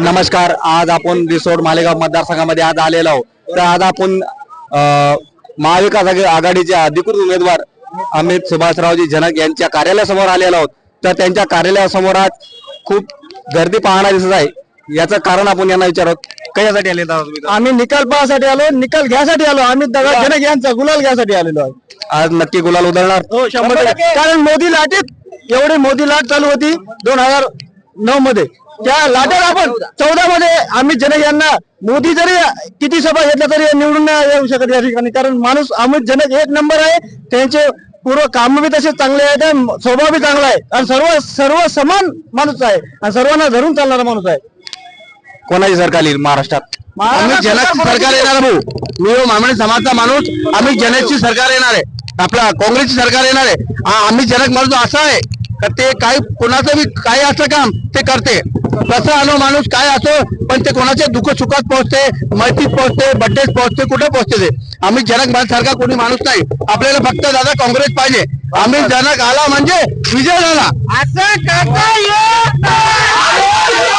नमस्कार आज आपण रिसोड मालेगाव मतदारसंघामध्ये आज आलेलो आहोत. तर आज आपण महाविकास आघा- आघाडीचे अधिकृत उमेदवार अमित सुभाषरावजी जनक यांच्या कार्यालयासमोर आलेलो आहोत. तर त्यांच्या कार्यालयासमोर आज खूप गर्दी पाहणार दिसत आहे. याचं कारण आपण यांना विचारत कशासाठी आले? आम्ही निकाल पाहासाठी आलो निकाल घ्यायसाठी आलो. आम्ही दगड जनक यांचा गुलाल घ्यायसाठी आलेलो आहे. आज नक्की गुलाल उधळणार? हो शंभर. कारण मोदी लाटेत. एवढी मोदी लाट चालू होती दोन हजार नऊ मध्ये. त्या लाटेत आपण चौदा मध्ये आम्ही जनक यांना मोदी जरी किती सभा घेतल्या तरी निवडून नाही येऊ शकत या ठिकाणी. कारण माणूस अमित जनक एक नंबर आहे. त्यांचे पूर्व काम बी तसे चांगले आहेत स्वभाव बी चांगला आहे. आणि सर्व सर्व समान माणूस आहे. आणि सर्वांना धरून चालणारा माणूस आहे. कोणाची सरकार येईल महाराष्ट्रात? आम्ही जनकची सरकार येणार भाऊ? मी हो मामणी समाजचा माणूस. आम्ही जनकची सरकार येणार आहे. आपला काँग्रेसची सरकार येणार आहे. आम्ही जनक माणूस असा आहे का ते काही कोणाचं बी काही असलं काम ते करते. कसं आलो माणूस काय असो पण ते कोणाच्या दुःख सुखात पोहोचते मैत्रीत पोहोचते बड्डेत पोहोचते कुठे पोहोचते ते. आम्ही जनक सारखा कोणी माणूस नाही. आपल्याला फक्त दादा काँग्रेस पाहिजे. आम्ही जनक आला म्हणजे विजय झाला. असं